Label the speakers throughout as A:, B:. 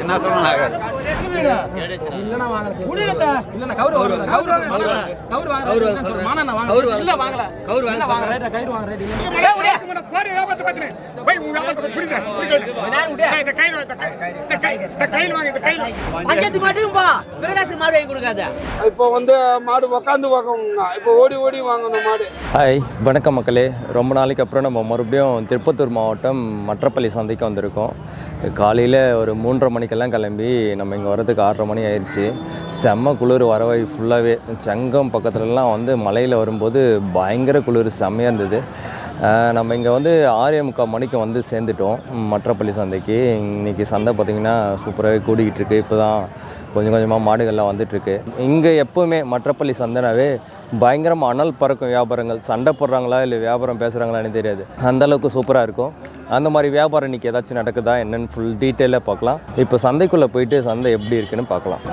A: என்ன
B: இப்போ வந்து மாடு உக்காந்து வாங்கணும்னா இப்போ ஓடி ஓடி வாங்கணும் மாடு.
C: ஹாய் வணக்கம் மக்களே. ரொம்ப நாளைக்கு அப்புறம் நம்ம மறுபடியும் திருப்பத்தூர் மாவட்டம் மற்றப்பள்ளி சந்தைக்கு வந்திருக்கோம். காலையில் ஒரு மூன்றரை மணிக்கெல்லாம் கிளம்பி நம்ம இங்கே வரதுக்கு ஆறரை மணி ஆயிடுச்சு செம்ம குளிர் வரவை ஃபுல்லாகவே செங்கம் பக்கத்துலலாம் வந்து மலையில் வரும்போது பயங்கர குளிர் செம்மையாக இருந்தது. நம்ம இங்கே வந்து ஆறே முக்கால் மணிக்கு வந்து சேர்ந்துட்டோம். மற்றப்பள்ளி சந்தைக்கு. இன்றைக்கி சந்தை பார்த்திங்கன்னா சூப்பராகவே கூடிக்கிட்டு இருக்கு. இப்போ தான் கொஞ்சம் கொஞ்சமாக மாடுகள்லாம் வந்துட்டுருக்கு இங்கே எப்போவுமே மற்றப்பள்ளி சந்தைனாவே பயங்கரமாக அனல் பறக்கும் வியாபாரங்கள். சண்டை போடுறாங்களா இல்லை வியாபாரம் பேசுகிறாங்களான்னு தெரியாது. அந்தளவுக்கு சூப்பராக இருக்கும். அந்த மாதிரி வியாபாரம் இன்றைக்கி ஏதாச்சும் நடக்குதா என்னன்னு ஃபுல் டீட்டெயிலாக பார்க்கலாம். இப்போ சந்தைக்குள்ளே போயிட்டு சந்தை எப்படி இருக்குன்னு பார்க்கலாம்.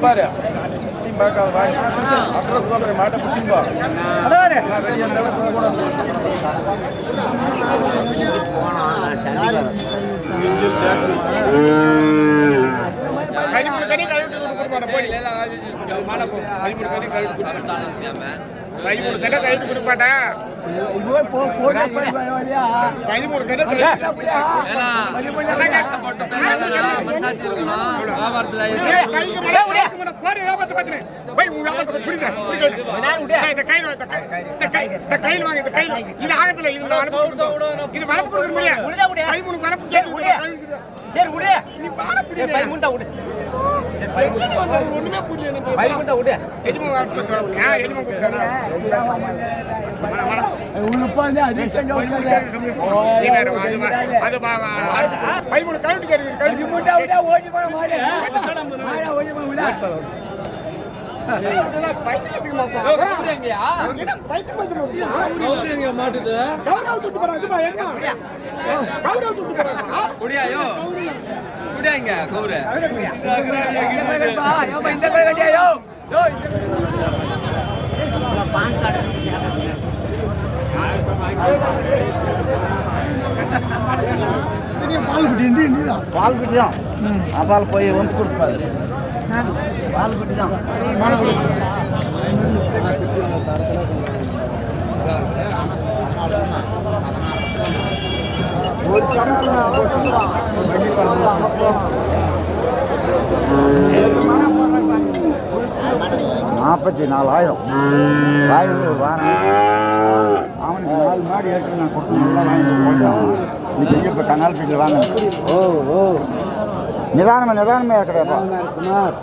B: பாரு பார்க்காத வாங்கி அட்ரஸ் சொல்கிறேன் மாட்டை பிடிச்சிப்பா
D: பதிமூணு கனி கழுவிட்டு கொடுக்க மாட்டேன் போய் பதிமூணு கனி கழுவிட்டு பதிமூணு கடை கழுவிட்டு கொடுக்க மாட்டேன் பதிமூணு கடை கைக்கு மழை கைக்கு மழை போடி வியாபாரத்தை பார்த்துரு போய் உன் வியாபாரத்தை புரியுது? இந்த கையில் வாங்க இந்த கையில் இது ஆகத்துல இது இது வளர்ப்பு கொடுக்க முடியாது பதிமூணு வளர்ப்பு கேட்டு
E: சரி விடு
D: நீ வாழ
E: விடு
D: எத்தனை வந்தாரு? ஒண்ணுமே புரியல எனக்கு.
E: பைமுண்டா விடு
D: எஜமான் வர சொல்லிட்டு வரேன். ஏன் எஜமான் கூப்பிட்டாரா? மழை, மழை. நீ வேற அது அது. பதிமூணு கழுவிட்டு கேரு, கழுவிட்டு. இதெல்லாம் பைத்தியத்துக்கு மாப்பா. என்ன பைத்தியம் பைத்தியம் மாப்பியா? கவுரவ தூட்டு போறான், இது பா, என்ன? கவுரவ தூட்டு போறான்.
F: குடியாயோ குடியாங்க கவுரு
G: பால்குட்டி தான் அதால் போய் வந்து கொடுப்பாரு. பால்குட்டி தான் ஒரு நாற்பத்தி நாலாயிரம். ராயலூர் வாரம் அவனுக்கு நாலு மாடி ஏற்று நான் கொடுத்து நல்லா வாங்கி இப்போ கனால் பீட்டில் வாங்க ஓ ஓ. நிதானமாக நிதானமாக இருக்கிறப்பா குமார்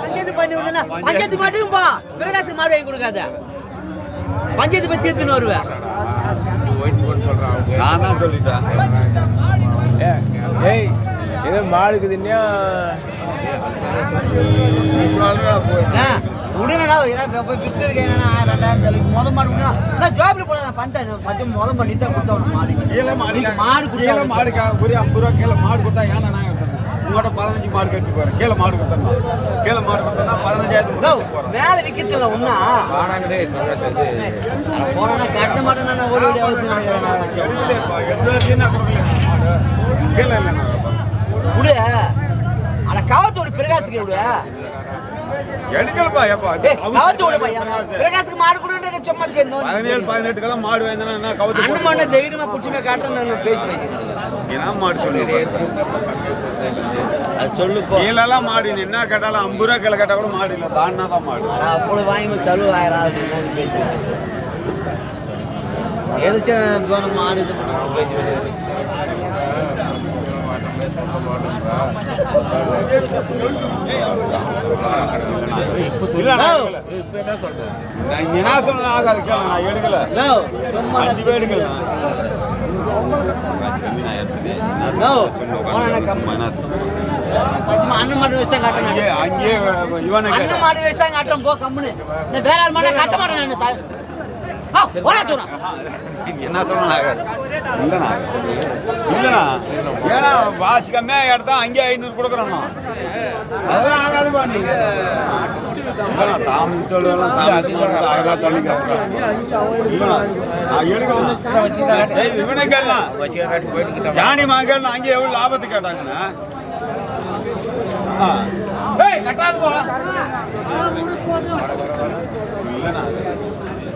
E: பஞ்சாயத்து பண்ணி விடுனா பஞ்சாயத்து மட்டும் போ. பிரகாசம் மாடு வாங்கி கொடுக்காத. பஞ்சாயத்து பத்தி எடுத்துன்னு வருவேன்
A: நான் தான் சொல்லிட்டேன்.
B: ஏய் ஏதோ மாடுக்கு
A: நீ சொல்றா போய்
E: வித்து இருக்கேன் ரெண்டாயிரம் செலவு முத மாடு நான் ஜாப்ல போட நான் பண்ணிட்டேன். சத்தியம் முத பண்ணி தான் கொடுத்தவன மாடு
A: கீழே மாடு
E: மாடு
A: கீழே
E: கொடுத்தா
A: மாடுக்கா ஒரு ஐம்பது ரூபா கீழே மாடு கொடுத்தா ஏன்னா நான் உங்கள்கிட்ட பதினஞ்சு மாடு கட்டி போறேன். கீழே மாடு கொடுத்தேன் கீழே மாடு கொடுத்தா பதினஞ்சாயிரத்து கொடுத்து
E: வேலை விக்கிறதுல ஒண்ணா? போனா கட்ட மாட்டேன் நான்
A: மாடு. கீழே இல்லை
E: விடு. அட கவத்தோட பிரகாசுக்கு விடு.
A: எடுக்கலப்பா
E: பையன். பிரகாசுக்கு மாடு கொடுன்ற சும்மா
A: பதினேழு பதினெட்டுக்கெல்லாம் மாடு வாங்கினா என்ன கவுத்து
E: அண்ணன் மாட தைரியமா புடிச்சுமே காட்டுறேன் நான் பேசி பேசி
A: என்ன மாடு சொல்லு
E: சொல்லு
A: கீழெல்லாம் மாடு என்ன கேட்டாலும் ஐம்பது ரூபா கீழே கேட்டா கூட மாடு இல்லை. தான்னா தான் மாடு.
E: நான் அப்போ வாங்கி செலவு ஆயிரம் ஆகுது பேசி பேசி எதாச்சும் தோணும் மாடு இது பண்ண பேசி பேசி அண்ணன் மாடு வச்சு தான் காட்டுறேன்.
A: அங்கேயே அங்கேயே இவனை
E: அண்ணன்
A: கேட்டேன்.
E: மாடு வச்சு தான் காட்டுறேன். போ கம்முன்னு வேற ஆள் மாட்டை கட்ட மாட்டேன் நான்
A: என்ன இல்லண்ணா இல்லண்ணா. ஏன்னா வாட்ச் கம்மியாக எடுத்தா அங்கேயே ஐநூறு கொடுக்குறோண்ணா அதெல்லாம் ஆகாதுப்பா நீ. இல்லண்ணா தாமதி சொல்லுவேன் தாமதி சொல்லுவேன் அழகா சொல்லி இல்லண்ணா. நான் எடுக்கலாம் சரி இவனை கேட்கலாம் ஜானி மகள் அங்கே எவ்வளவு லாபத்தை கேட்டாங்கண்ணா. ஆ. ஏய், கட்டாது போ இல்லண்ணா.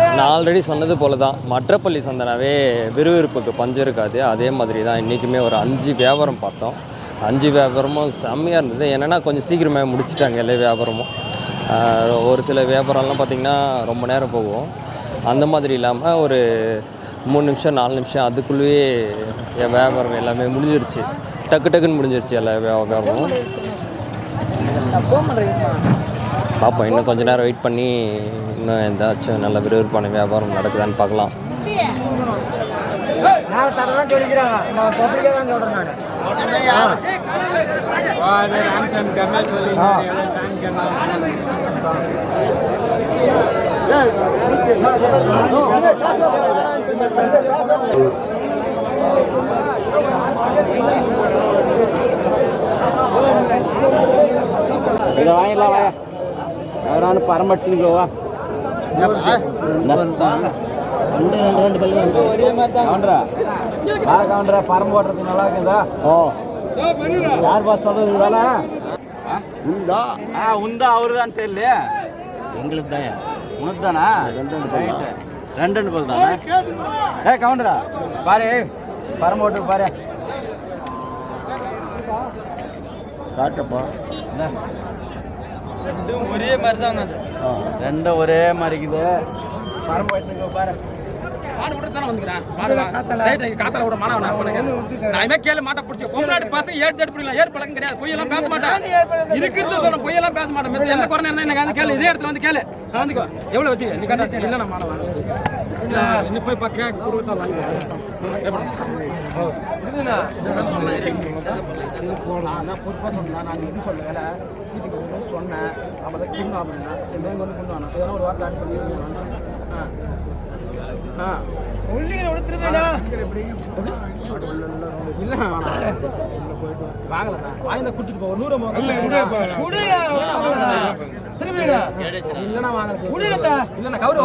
C: நான் ஆல்ரெடி சொன்னது போல தான் மற்றப்பள்ளி சந்தனாவே விறுவிறுப்புக்கு பஞ்சம் இருக்காது. அதே மாதிரி தான் இன்றைக்குமே ஒரு அஞ்சு வியாபாரம் பார்த்தோம். அஞ்சு வியாபாரமும் செம்மையாக இருந்தது. என்னென்னா கொஞ்சம் சீக்கிரமே முடிச்சிட்டாங்க எல்லா வியாபாரமும். ஒரு சில வியாபாரம்லாம் பார்த்திங்கன்னா ரொம்ப நேரம் போகும். அந்த மாதிரி இல்லாமல் ஒரு மூணு நிமிஷம் நாலு நிமிஷம் அதுக்குள்ளேயே என் வியாபாரம் எல்லாமே முடிஞ்சிருச்சு. டக்கு டக்குன்னு முடிஞ்சிருச்சு எல்லா வியா- வியாபாரமும். பார்ப்போம் இன்னும் கொஞ்ச நேரம் வெயிட் பண்ணி இன்னும் ஏதாச்சும் நல்ல விறுவிறுப்பான வியாபாரம் நடக்குதான்னு பார்க்கலாம்.
F: இதை வாங்கிடலாம் வாயா. யாரானு கவுண்டரா? யார் கவுண்டரா. பரம் போடுறது நல்லா இருக்குதா? ஓ. யார் பாஸ் சொல்றது? வேலை? ஆ? உந்தா அவரு தான் தெரியல எங்களுக்கு தான் உனக்கு தானா. ரெண்டு ரெண்டு தானே? ஏ கவுண்டரா. பாரு.
G: காட்டப்பா.
F: ஒரே மாதிரி தான் ரெண்டும் ஒரே மாதிரி இருக்குது. பரம்பு எடுத்துக்கோ பாரு. மாடு விட்டு தானே வந்துக்கிறேன். காத்தால. விட மாணவன் நான் இனிமே கேளு மாட்டை பிடிச்சி. கொண்டாடி பசங்க ஏற்று எடுத்து பிடிக்கலாம் ஏறு பழக்கம் கிடையாது. பொய்யெல்லாம் பேச மாட்டேன். இருக்கிறது சொல்ல பொய்யெல்லாம் பேச மாட்டேன். மித்த எந்த குறை என்ன எனக்கு கேளு. இதே இடத்துல வந்து கேளு. நான் வந்துக்கோ எவ்வளவு வச்சு நீ கட்டா இல்ல நான் மாணவன் இல்ல நீ போய் பா கேக் கொடுத்தா வாங்கி போகலாம் நான் பொறுப்பாக சொன்னேன் நான் இது சொன்னேன் தான் கிண்ணு அப்படின்னா சரி மேங்க வந்து கொண்டு வாங்க ஏதாவது ஒரு வார்த்தை ஆட் பண்ணி ஆ. வாங்கலண்ணா. குடிச்சிட்டு போ. நூறு இல்லண்ணா வாங்கல. இல்லண்ணா கவுரு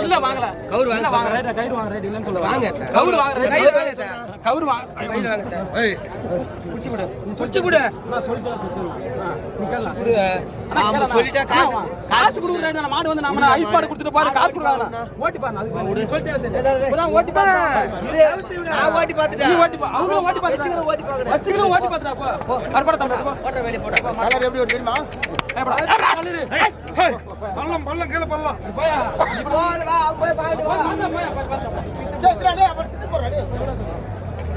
F: இல்ல வாங்கல. கவுரு வாங்க வாங்க ரைட் கயிறு வாங்க ரைட் இல்லன்னு சொல்ல. வாங்க. கவுரு வாங்க ரைட் கவுரு வாங்க குச்சி கொடு நீ சொல்லி கொடு நான் சொல்லிட்டேன் காசு காசு கொடுக்குறேன் மாடு வந்து நாம ஐபாடு கொடுத்துட்டு பாரு காசு கொடுக்காத ஓட்டி பாரு அதுக்கு நீ சொல்லிட்டே இப்பதான் ஓட்டி பாரு
E: நான் ஓட்டி பார்த்துட்டேன்
F: நீ ஓட்டி பா அவங்க ஓட்டி பாத்து ஓட்டி பாத்துடா போ தம்பி
A: கலர் எப்படி ஒரு தெரியுமா
D: பள்ளம் பள்ளம் கீழே பள்ளம்
F: போயா
E: போய் வா போய்
F: போயா போயா
E: டேய்
F: ஏய்
D: சரி போயா போயா நல்ல நூறு ரூபாய்
E: அவங்க காசு வாங்கி
F: அவன் காசு வாங்கி கொடுப்போம் கடன்
E: அவன் ஏற மாட்டான் டேய் இதுக்கு இந்த நூறு கம்மி சொல்றான் சரியா தானே கொடுப்பானா நாய் எத்திரா என்ன பண்ண ஆயிரம் கம்மி தானே
D: போடா.
E: போடா போடா ஆறாம் அது வேணா போடா ஆயிரம் கம்மி தானே போடா
D: ஏய் போடா எனக்கு மாடு கேட்கறா ஏய் நீ மாமலால் தான மாடு கொடுக்கறா ஏய் நீ வந்து நல்ல பொண்ணு தான் மாடு கொடுக்கறா ஓ தாமஸ் வாடா வாடா வாடா வாய கம்மி கட்டு வாய கேட்கறா டேய் மாடு ஏய் குடுடா வாய கம்மி கட்டு மாடு கொடுக்கல டேய் வாய கம்மி கட்டு மாடு கொடுக்கல தந்தர குடிப்பா போடா இல்ல நீ நீ தப்பு நீ தப்பு நீ மாடு குடு மாமா என்ன மாமா அட குடு கடவுள் வாங்கடா ஐயா அப்ப கால பிரச்சனை நான் கூட என்ன பண்றேன் மாட்டு போய் காலை பிடிக்கிறேன் ஆனா இப்ப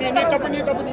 D: நீ தப்பு நீ தப்பு நீ.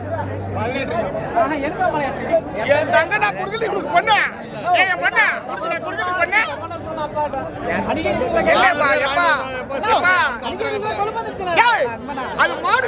D: என் தங்க நான் குடுக்கல இவனுக்கு பொண்ணு? ஏன் பண்ண? குடுத்து நான் குடுக்கல பொண்ணு? இல்லப்பா எப்பா? எப்பா? அது மாடு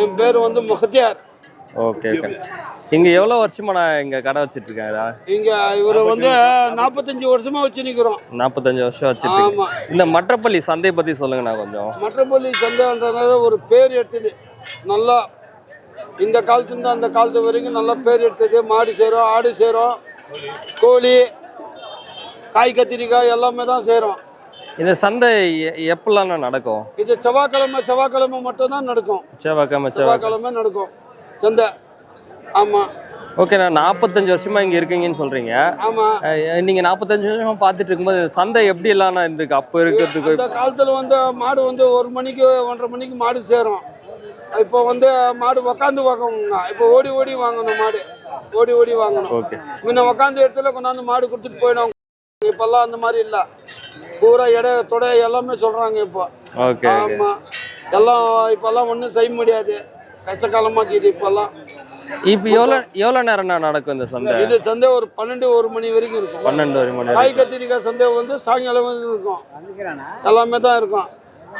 B: என் பேர் வந்து முகத்தியார்.
C: Okay okay. இங்கே எவ்வளோ வருஷமா நான் இங்கே கடை வச்சிட்டு இருக்கேன்
B: இங்க இவரை வந்து நாற்பத்தஞ்சு வருஷமா வச்சு நிக்கிறோம்.
C: நாற்பத்தஞ்சு வருஷம் வச்சுட்டு
B: ஆமா.
C: இந்த மற்றப்பள்ளி சந்தை பற்றி சொல்லுங்கண்ணா கொஞ்சம்.
B: மற்றப்பள்ளி சந்தைன்றதுனால ஒரு பேர் எடுத்தது. நல்லா இந்த காலத்துலேருந்து அந்த காலத்து வரைக்கும் நல்லா பேர் எடுத்தது மாடு செய்கிறோம் ஆடு செய்கிறோம் கோழி காய் கத்திரிக்காய் எல்லாமே தான் செய்கிறோம்
C: இந்த சந்தை எ- எப்படிலாம் நடக்கும்?
B: இது செவ்வாய்க்கிழமை செவ்வாய்க்கிழமை மட்டும்தான் நடக்கும்.
C: செவ்வாய்க்கிழமை செவ்வாய்
B: செவ்வாய்க்கிழமை நடக்கும். சந்தை. ஆமாம்
C: ஓகே நான் நாற்பத்தஞ்சு வருஷமா இங்கே இருக்கீங்கன்னு சொல்றீங்க.
B: ஆமாம்
C: அஹ் நீங்க நாற்பத்தஞ்சு வருஷமா பார்த்துட்டு இருக்கும்போது சந்தை எப்படி எல்லாம் இருந்துக்கு அப்போ இருக்கிறதுக்கு
B: காலத்தில் வந்து மாடு வந்து ஒரு மணிக்கு ஒன்றரை மணிக்கு மாடு சேரும் இப்போ வந்து மாடு உக்காந்து வாங்கணும்னா இப்போ ஓடி ஓடி வாங்கணும் மாடு. ஓடி ஓடி வாங்கணும்.
C: ஓகே.
B: முன்ன உக்காந்து இடத்துல கொண்டாந்து மாடு கொடுத்துட்டு போயிடும். இப்போல்லாம் அந்த மாதிரி இல்லை. பூரா எடை தொடை எல்லாமே சொல்கிறாங்க இப்போ.
C: ஓகே
B: ஆமாம் எல்லாம் இப்போல்லாம் ஒன்றும் செய்ய முடியாது. கஷ்டகாலமாக்குது இப்போல்லாம்.
C: இப்போ எவ்வளோ எவ்வளோ நேரம்ண்ணா நடக்கும் இந்த சந்தை?
B: இது சந்தை ஒரு பன்னெண்டு ஒரு மணி வரைக்கும் இருக்கும்.
C: பன்னெண்டு ஒரு மணி
B: காய் கத்திரிக்காய் சந்தை வந்து சாயங்காலம் வரைக்கும் இருக்கும். எல்லாமே தான் இருக்கும்.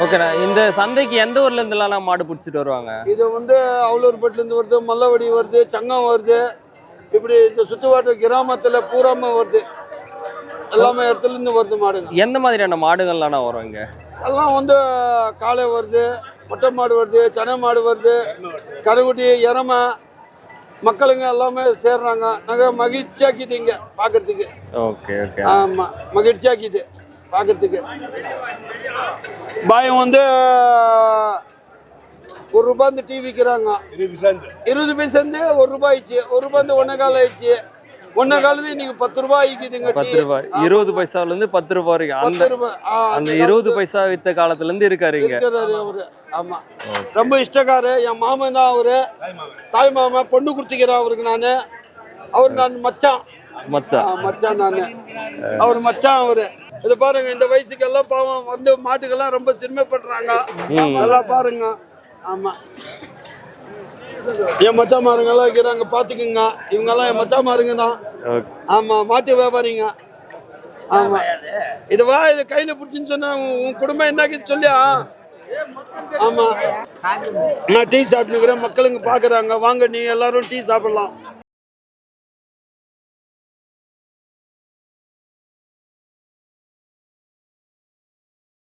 C: ஓகேண்ணா இந்த சந்தைக்கு எந்த ஊர்ல இருந்துலாம் மாடு பிடிச்சிட்டு வருவாங்க?
B: இது வந்து அவுலூர்பேட்டிலேருந்து வருது மல்லவடி வருது சங்கம் வருது. இப்படி இந்த சுற்றுவட்டார கிராமத்தில் பூராம வருது. எல்லாமே இடத்துலேருந்து வருது மாடுங்க.
C: எந்த மாதிரியான மாடுகள்லாம் வரும் இங்க?
B: எல்லாம் வந்து காளை வருது மொட்டை மாடு வருது சனை மாடு வருது கருகுட்டி எரமை மக்களுங்க எல்லாமே சேர்றாங்க. நாங்கள் மகிழ்ச்சியாக்கிது இங்கே பார்க்கறதுக்கு
C: ஓகே ஓகே
B: ஆமாம் மகிழ்ச்சியாக்கிது. பார்க்கறதுக்கு பயம் வந்து ஒரு ரூபாய் இந்த டீ விற்கிறாங்க இருபது பைசா இருந்து. ஒரு ரூபாய் ஆயிடுச்சு. ஒரு ரூபாய் இருந்து ஒன்னே கால் ஆயிடுச்சு. ஒன்னே காலத்து இன்னைக்கு பத்து ரூபாய் ஆயிக்குதுங்க
C: பத்து ரூபாய். இருபது பைசால இருந்து பத்து ரூபாய் வரைக்கும். அந்த அந்த இருபது பைசா வித்த காலத்துல இருந்து இருக்காரு இங்க.
B: அவரு. ஆமா. ரொம்ப இஷ்டக்காரு என் மாமன் தான் அவரு. தாய் மாமன் பொண்ணு கொடுத்துக்கிறேன் அவருக்கு நான். அவர் நான் மச்சான்.
C: மச்சான்.
B: மச்சான் நான். அவர் மச்சான் அவரு. இது பாருங்க இந்த வயசுக்கு எல்லாம் பாவம் வந்து மாட்டுக்கெல்லாம் ரொம்ப சிறுமைப்படுறாங்க
C: ம்.
B: நல்லா பாருங்க. ஆமா. என் மச்சாமாருங்க எல்லாம் இருக்கிறாங்க பார்த்துக்குங்க. இவங்கெல்லாம் என் மச்சாமாருங்க தான். ஆமாம் மாட்டு வியாபாரிங்க. ஆமாம் இது வா இது கையில் பிடிச்சின்னு சொன்னா உன் குடும்பம் என்னாக்குன்னு சொல்லியா? ஆமாம் நான் டீ சாப்பிட்டுக்கிறேன் மக்களுங்க பார்க்குறாங்க. வாங்க நீ எல்லாரும் டீ சாப்பிடலாம்.